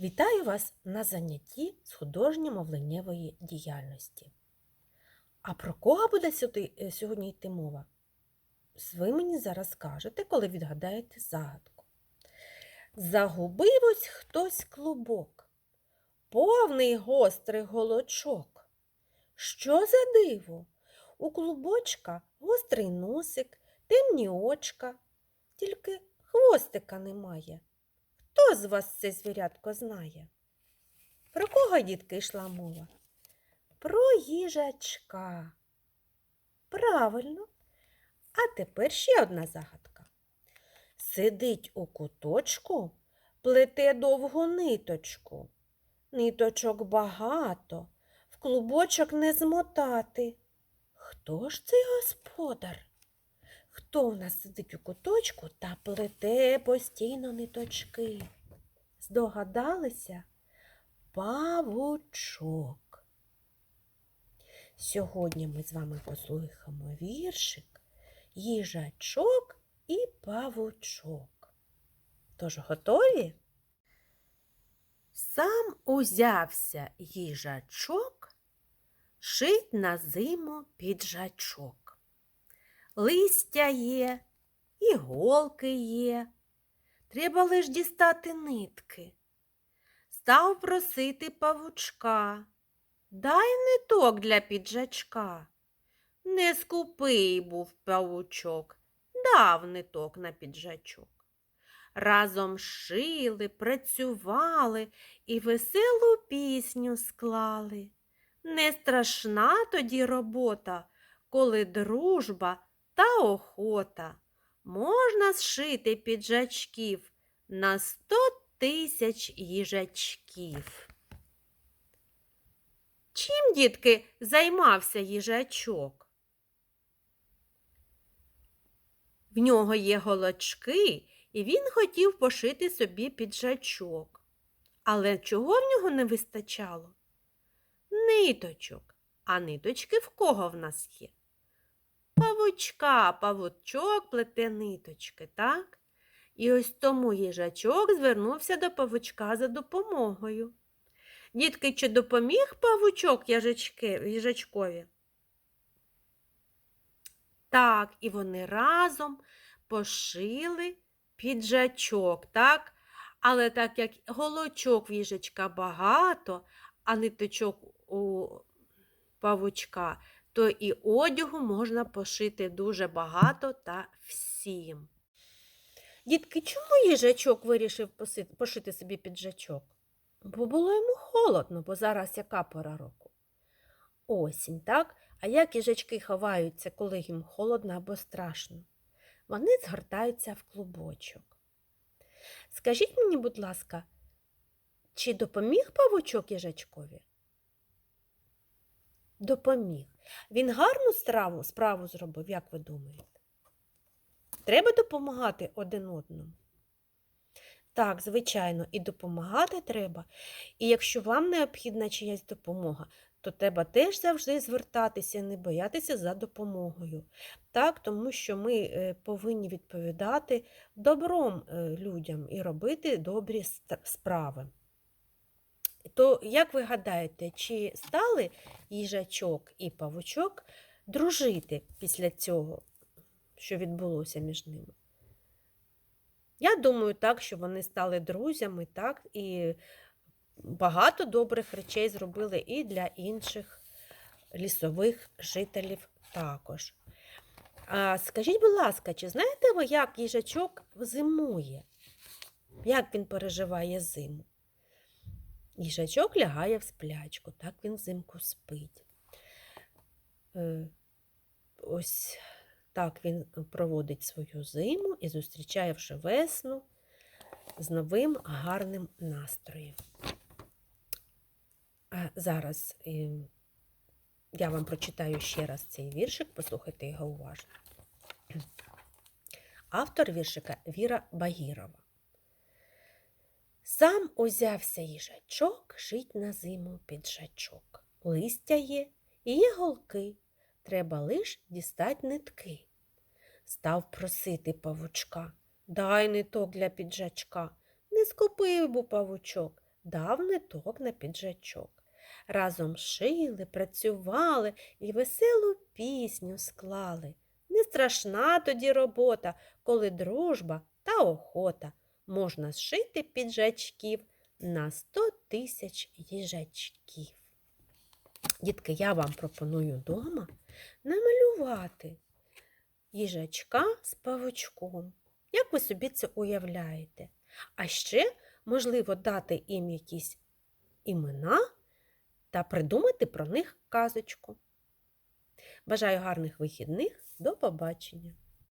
Вітаю вас на занятті з художньо-мовленнєвої діяльності. А про кого буде е, сьогодні йти мова? Ви мені зараз скажете, коли відгадаєте загадку. Загубив ось хтось клубок, повний гострий голочок. Що за диво? У клубочка гострий носик, темні очка, тільки хвостика немає. Хто з вас це звірятко знає? Про кого, дітки, йшла мова? Про їжачка. Правильно. А тепер ще одна загадка. Сидить у куточку, плете довгу ниточку. Ниточок багато, в клубочок не змотати. Хто ж цей господар? Хто в нас сидить у куточку та плете постійно ниточки? Здогадалися? Павучок. Сьогодні ми з вами послухаємо віршик їжачок і павучок. Тож готові? Сам узявся їжачок, шить на зиму піджачок. Листя є, іголки є. Треба лиш дістати нитки. Став просити павучка. Дай ниток для піджачка. Не скупий був павучок, дав ниток на піджачок. Разом шили, працювали і веселу пісню склали. Не страшна тоді робота, коли дружба та охота. Можна зшити піджачків на сто тисяч їжачків. Чим, дітки, займався їжачок? В нього є голочки, і він хотів пошити собі піджачок. Але чого в нього не вистачало? Ниточок. А ниточки в кого в нас є? Павучка, павучок плете ниточки, так? І ось тому їжачок звернувся до павучка за допомогою. Дітки, чи допоміг павучок їжачкові? Так, і вони разом пошили піджачок, так? Але так як голочок в їжачка багато, а ниточок у павучка, то і одягу можна пошити дуже багато та всім. Дітки, чому їжачок вирішив пошити собі піджачок? Бо було йому холодно, бо зараз яка пора року? Осінь, так? А як їжачки ховаються, коли їм холодно або страшно? Вони згортаються в клубочок. Скажіть мені, будь ласка, чи допоміг павучок їжачкові? Допоміг. Він гарну страву, справу зробив, як ви думаєте? Треба допомагати один одному. Так, звичайно, і допомагати треба. І якщо вам необхідна чиясь допомога, то треба теж завжди звертатися, не боятися за допомогою. Так, тому що ми е, повинні відповідати добром е, людям і робити добрі справи. То, як ви гадаєте, чи стали їжачок і павучок дружити після цього, що відбулося між ними? Я думаю, так, що вони стали друзями, так, і багато добрих речей зробили і для інших лісових жителів також. А скажіть, будь ласка, чи знаєте ви, як їжачок зимує? Як він переживає зиму? Їжачок лягає в сплячку, так він взимку спить. Е, Ось так він проводить свою зиму і зустрічає вже весну з новим гарним настроєм. А зараз е, я вам прочитаю ще раз цей віршик, послухайте його уважно. Автор віршика Віра Багірова. Сам узявся їжачок, шить на зиму піджачок. Листя є і є голки, треба лиш дістать нитки. Став просити павучка, дай ниток для піджачка. Не скупив був павучок, дав ниток на піджачок. Разом шили, працювали і веселу пісню склали. Не страшна тоді робота, коли дружба та охота. Можна зшити піджачків на сто тисяч їжачків. Дітки, я вам пропоную вдома намалювати їжачка з павучком. Як ви собі це уявляєте? А ще, можливо, дати їм якісь імена та придумати про них казочку. Бажаю гарних вихідних. До побачення!